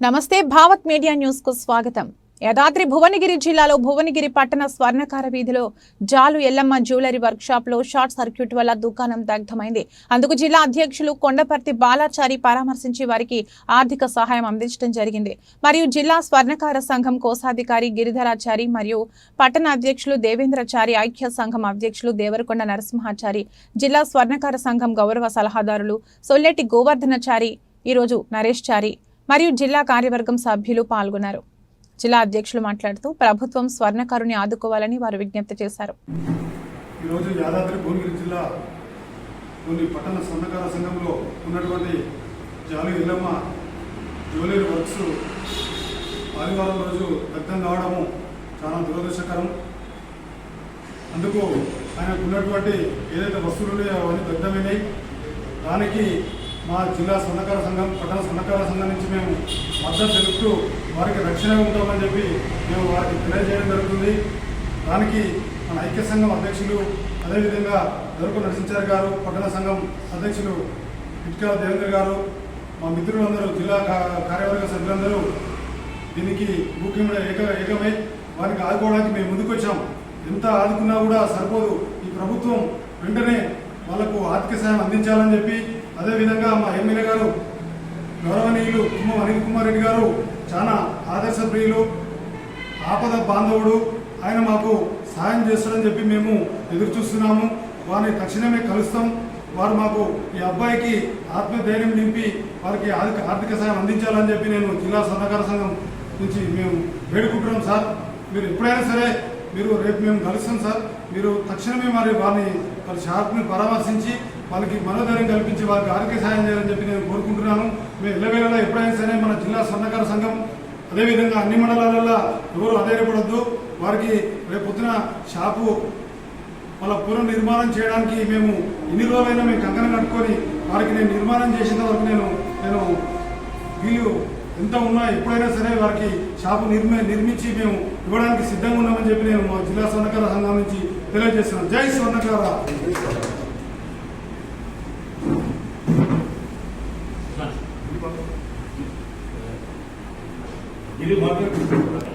నమస్తే భావత్ మీడియా న్యూస్కు స్వాగతం. యాదాద్రి భువనగిరి జిల్లాలో భువనగిరి పట్టణ స్వర్ణకార వీధిలో జాలు ఎల్లమ్మ జ్యువెలరీ వర్క్షాప్లో షార్ట్ సర్క్యూట్ వల్ల దుకాణం దగ్ధమైంది. అందుకు జిల్లా అధ్యక్షులు కొండపర్తి బాలాచారి పరామర్శించి వారికి ఆర్థిక సహాయం అందించడం జరిగింది. మరియు జిల్లా స్వర్ణకార సంఘం కోశాధికారి గిరిధరాచారి మరియు పట్టణ అధ్యక్షులు దేవేంద్రచారి ఐక్య సంఘం అధ్యక్షులు దేవరకొండ నరసింహాచారి జిల్లా స్వర్ణకార సంఘం గౌరవ సలహాదారులు సొల్లెటి గోవర్ధనచారి ఈరోజు నరేష్ చారి మరియు జిల్లా కార్యవర్గం సభ్యులు పాల్గొన్నారు. జిల్లా అధ్యక్షులు మాట్లాడుతూ ప్రభుత్వం స్వర్ణకారుని ఆదుకోవాలని వారు విజ్ఞప్తి చేశారు. ఈరోజు యాదాద్రి భువనగిరి జిల్లా కొన్ని పట్టణ స్వర్ణకార సంఘంలో ఉన్నటువంటి జాలి ఇల్లమ్మ జ్యువెలరీ వర్క్స్ ఆదివారం రోజు దగ్ధం కావడము చాలా దురదృష్టకరం. అందుకు ఆయనకు ఉన్నటువంటి ఏదైతే వస్తువులు ఉన్నాయో అవన్నీ దగ్ధమైనాయి. దానికి మా జిల్లా సన్నకార సంఘం పట్టణ సన్నకార సంఘం నుంచి మేము మద్దతు తెలుపుతూ వారికి రక్షణ ఉంటామని చెప్పి మేము వారికి తెలియజేయడం జరుగుతుంది. దానికి మన ఐక్య సంఘం అధ్యక్షులు అదేవిధంగా దొరకు నరసించారు గారు పట్టణ సంఘం అధ్యక్షులు ఇటుక దేవేంద్ర గారు మా మిత్రులందరూ జిల్లా కా- కార్యవర్గ సభ్యులందరూ దీనికి ముఖ్యమైన ఏక ఏకమై వారికి ఆదుకోవడానికి మేము ముందుకొచ్చాం. ఎంత ఆదుకున్నా కూడా సరిపోదు. ఈ ప్రభుత్వం వెంటనే వాళ్ళకు ఆర్థిక సాయం అందించాలని చెప్పి అదేవిధంగా రెడ్డి గారు చాలా ఆదర్శ ప్రియులు ఆపద బాంధవుడు. ఆయన మాకు సహాయం చేస్తాడని చెప్పి మేము ఎదురు చూస్తున్నాము వారిని తక్షణమే కలుస్తాం. వారు మాకు ఈ అబ్బాయికి ఆత్మధైర్యం నింపి వారికి ఆర్థిక ఆర్థిక సహాయం అందించాలని చెప్పి నేను జిల్లా సహకార సంఘం నుంచి మేము వేడుకుంటున్నాం సార్. మీరు ఎప్పుడైనా సరే మీరు రేపు మేము కలుస్తాం సార్. మీరు తక్షణమే మరి వారిని వారి షాప్ని పరామర్శించి వాళ్ళకి మనోధైర్యం కల్పించి వారికి ఆరోగ్య సహాయం చేయాలని చెప్పి నేను కోరుకుంటున్నాను. మేము ఎల్లవేళలా ఎప్పుడైనా సరే మన జిల్లా సన్నకార సంఘం అదేవిధంగా అన్ని మండలాలలో ఎవరు అధైర్యపడద్దు. వారికి రేపు పొద్దున షాపు వాళ్ళ పునర్నిర్మాణం చేయడానికి మేము ఎన్ని రోజులైనా మేము కంకణం కట్టుకొని వారికి నేను నిర్మాణం చేసిన వరకు నేను నేను వీళ్ళు ఎంత ఉన్నా ఎప్పుడైనా సరే వారికి షాపు నిర్మి నిర్మించి మేము ఇవ్వడానికి సిద్ధంగా ఉన్నామని చెప్పి నేను మా జిల్లా స్వర్ణకార సంఘం నుంచి తెలియజేస్తున్నాను. జై స్వర్ణకార இது மாத்திரம்